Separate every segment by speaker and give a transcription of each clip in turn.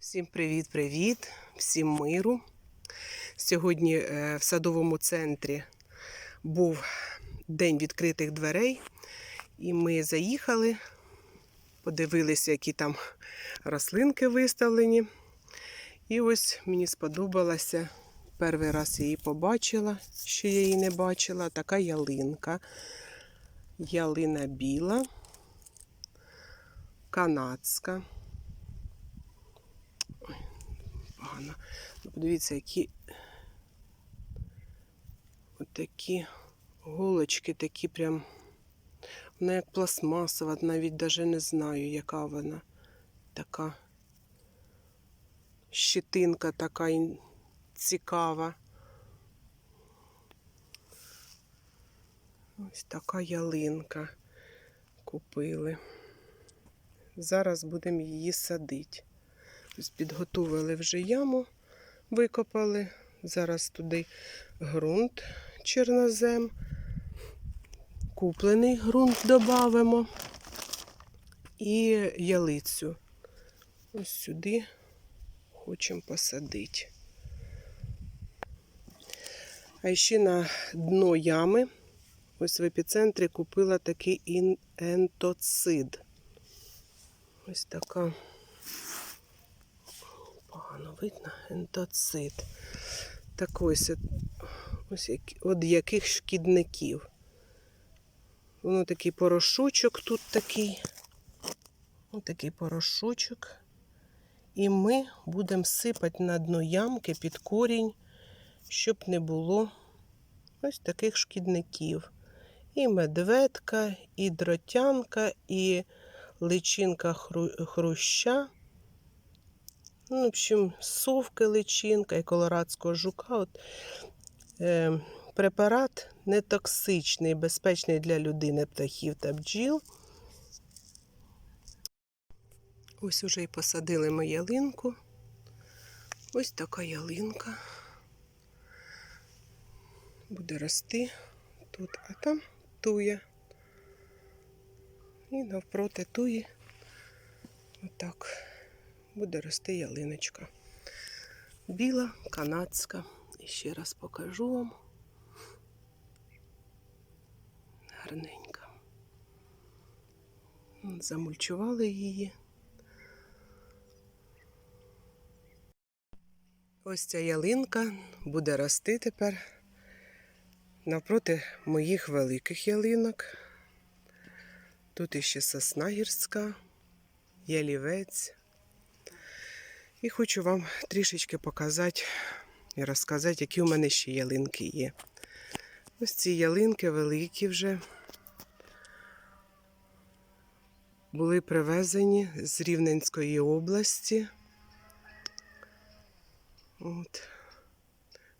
Speaker 1: Всім привіт-привіт, всім миру. Сьогодні е, в садовому центрі був день відкритих дверей, і ми заїхали, подивилися, які там рослинки виставлені. І ось мені сподобалося. Перший раз її побачила, що я її не бачила. Така ялинка. Ялина біла, канадська. Погано. Ну, Подивіться, які отакі голочки, такі прям. Вона як пластмасова, навіть навіть не знаю, яка вона. Така щетинка така цікава. Ось така ялинка купили. Зараз будемо її садити. Підготували вже яму, викопали. Зараз туди ґрунт чорнозем. Куплений ґрунт додамо. І ялицю. Ось сюди хочемо посадити. А ще на дно ями, ось в епіцентрі купила такий ентоцид. Ось така видно, ентоцит. Так ось, ось от яких шкідників. Воно такий порошочок тут такий. Ось такий порошочок. І ми будемо сипати на дно ямки під корінь, щоб не було ось таких шкідників. І медведка, і дротянка, і личинка хру- хруща. Ну, в общем, совки личинка і колорадського жука. От, е, препарат не токсичний, безпечний для людини, птахів та бджіл. Ось уже і посадили ми ялинку. Ось така ялинка. Буде рости тут, а там тує. І навпроти туї. Отак буде рости ялиночка. Біла, канадська. І ще раз покажу вам. Гарненька. Замульчували її. Ось ця ялинка буде рости тепер навпроти моїх великих ялинок. Тут іще сосна гірська, ялівець. І хочу вам трішечки показати і розказати, які у мене ще ялинки є. Ось ці ялинки великі вже були привезені з Рівненської області. От.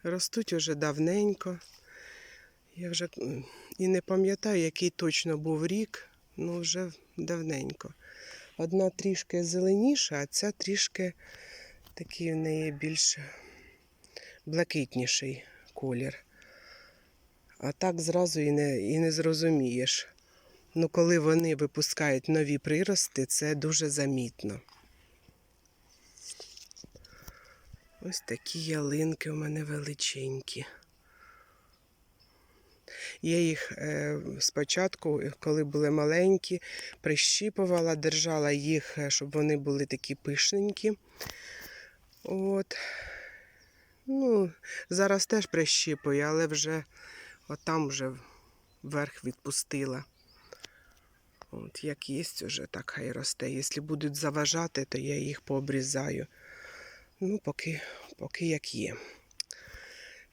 Speaker 1: Ростуть уже давненько. Я вже і не пам'ятаю, який точно був рік, ну вже давненько. Одна трішки зеленіша, а ця трішки такий в неї більш блакитніший колір. А так зразу і не, і не зрозумієш. Ну, коли вони випускають нові прирости, це дуже замітно. Ось такі ялинки у мене величенькі. Я їх е, спочатку, коли були маленькі, прищіпувала, держала їх, е, щоб вони були такі пишненькі. От. Ну, зараз теж прищіпую, але вже отам вже вверх відпустила. От, як є, вже так хай росте. Якщо будуть заважати, то я їх пообрізаю. Ну, поки, поки як є.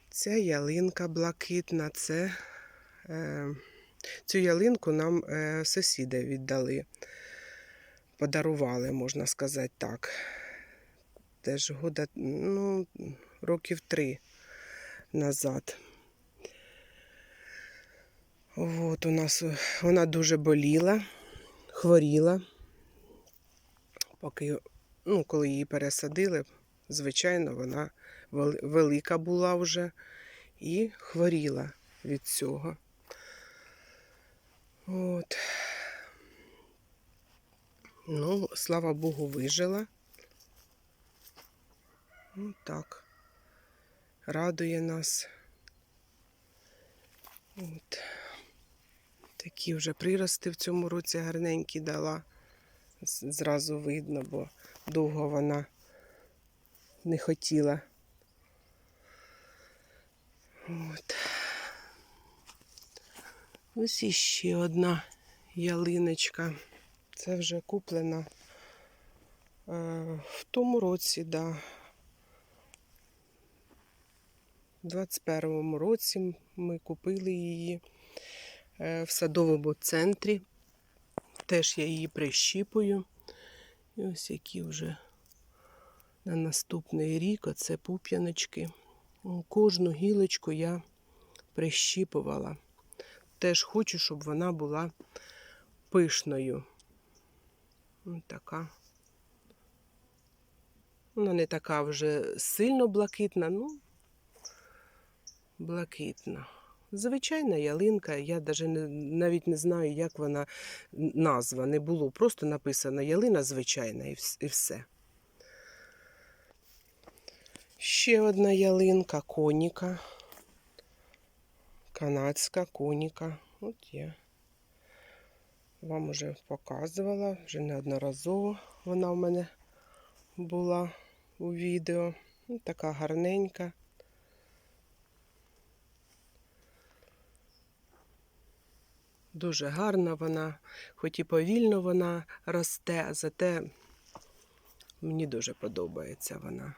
Speaker 1: Ця ялинка блакитна, це е, цю ялинку нам е, сусіди віддали. Подарували, можна сказати так. Теж года, ну, років три назад. От у нас е, вона дуже боліла, хворіла. Поки, ну, коли її пересадили, звичайно, вона велика була вже і хворіла від цього. От. Ну, слава Богу, вижила. Ну так. Радує нас. От. Такі вже прирости в цьому році гарненькі дала. Зразу видно, бо довго вона не хотіла. От. Ось іще одна ялиночка. Це вже куплена е, в тому році, да. У 21-му році ми купили її е, в садовому центрі. Теж я її прищіпую. І ось які вже на наступний рік оце пуп'яночки. Кожну гілочку я прищіпувала. Теж хочу, щоб вона була пишною. Ось така. Вона не така вже сильно блакитна, ну блакитна. Звичайна ялинка, я даже не, навіть не знаю, як вона назва не було. Просто написано ялина звичайна і і все. Ще одна ялинка коніка. Канадська коніка. От я вам уже показувала, вже неодноразово вона в мене була у відео. Ну, така гарненька. Дуже гарна вона, хоч і повільно вона росте, зате мені дуже подобається вона.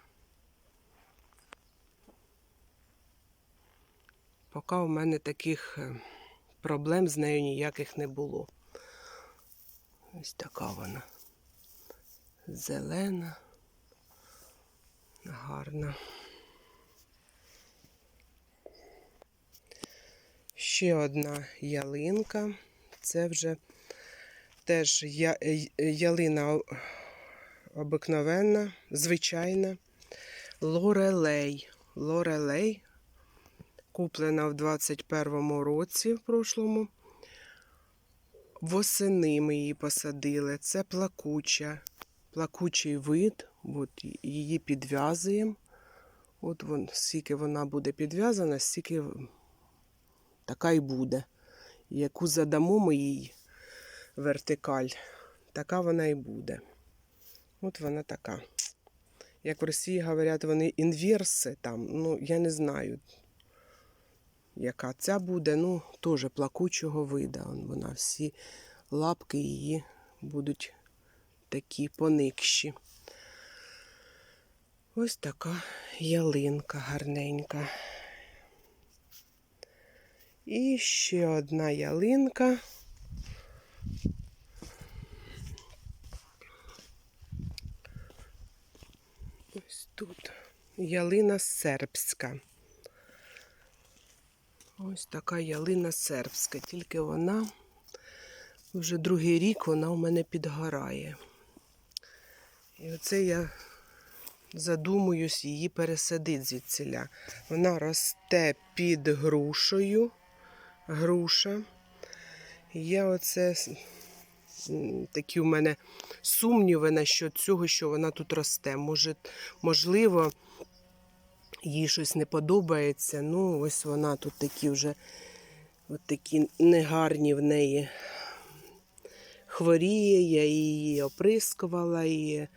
Speaker 1: Поки у мене таких е, проблем з нею ніяких не було. Ось така вона. Зелена, гарна. Ще одна ялинка. Це вже теж я- е- ялина обикновенна, звичайна. Лорелей. Лорелей. Куплена в 21-му році, в прошлому. Восени ми її посадили. Це плакуча. Плакучий вид. От її підв'язуємо. От вон, скільки вона буде підв'язана, стільки така і буде. Яку задамо ми їй вертикаль, така вона і буде. От вона така. Як в Росії говорять, вони інверси там, ну я не знаю, яка ця буде, ну, теж плакучого вида. Вона всі лапки її будуть такі поникші. Ось така ялинка гарненька. І ще одна ялинка. Ось тут. Ялина сербська. Ось така ялина сербська, тільки вона вже другий рік вона у мене підгорає. І оце я задумуюсь її пересадити звідсіля. Вона росте під грушею. Груша. Я оце такі у мене сумніви насчет цього, що вона тут росте. Може, можливо, їй щось не подобається. Ну, ось вона тут такі вже от такі негарні в неї хворіє, я її оприскувала і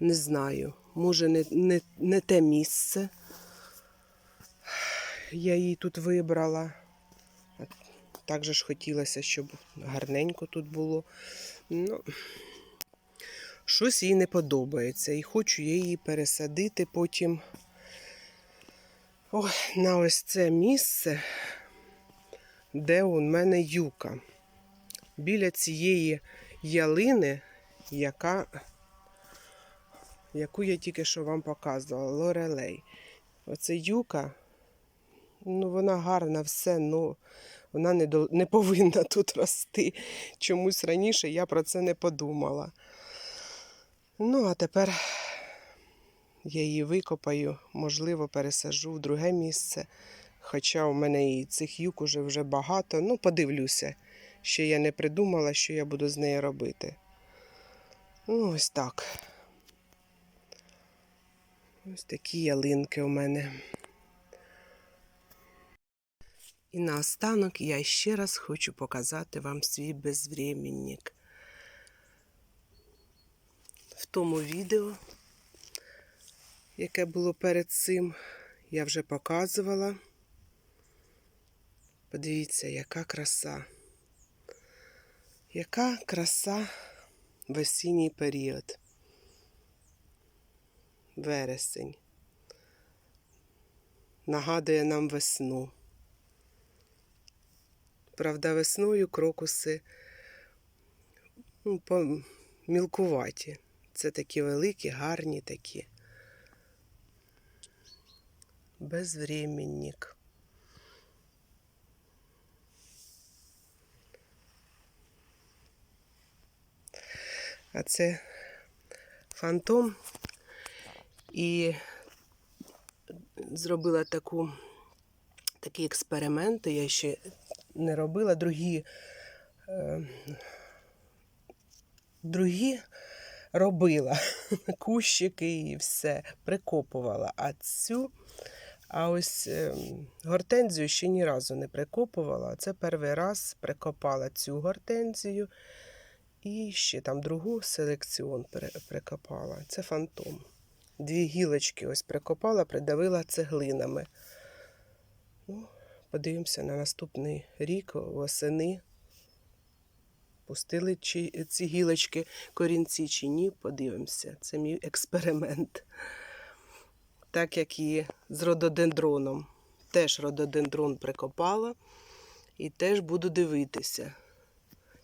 Speaker 1: не знаю. Може, не, не, не те місце. Я її тут вибрала. Так же ж хотілося, щоб гарненько тут було. Ну, щось їй не подобається. І хочу я її пересадити потім Ой, на ось це місце, де у мене юка. Біля цієї ялини, яка, яку я тільки що вам показувала, лорелей. Оце юка, ну вона гарна, все, ну вона не, до, не повинна тут рости. Чомусь раніше я про це не подумала. Ну, а тепер я її викопаю, можливо, пересаджу в друге місце. Хоча у мене і цих юк уже вже багато. Ну, подивлюся. Ще я не придумала, що я буду з нею робити. Ну, ось так. Ось такі ялинки у мене. І наостанок я ще раз хочу показати вам свій безвременник. В тому відео, яке було перед цим, я вже показувала. Подивіться, яка краса. Яка краса в осінній період. Вересень. Нагадує нам весну. Правда, весною крокуси ну, мілкуваті. Це такі великі, гарні такі. Безвременник. А це фантом. І зробила таку, такі експерименти. Я ще не робила. Другі, е, другі робила кущики і все, прикопувала. А цю, а ось е, гортензію ще ні разу не прикопувала. Це перший раз прикопала цю гортензію. І ще там другу селекціон прикопала. Це фантом. Дві гілочки ось прикопала, придавила цеглинами. Ну, подивимося на наступний рік восени. Пустили ці гілочки корінці чи ні, подивимося. Це мій експеримент. Так як і з рододендроном. Теж рододендрон прикопала і теж буду дивитися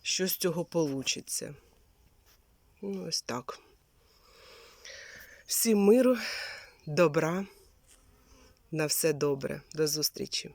Speaker 1: що з цього получиться. Ну, ось так. Всім миру, добра, на все добре. До зустрічі!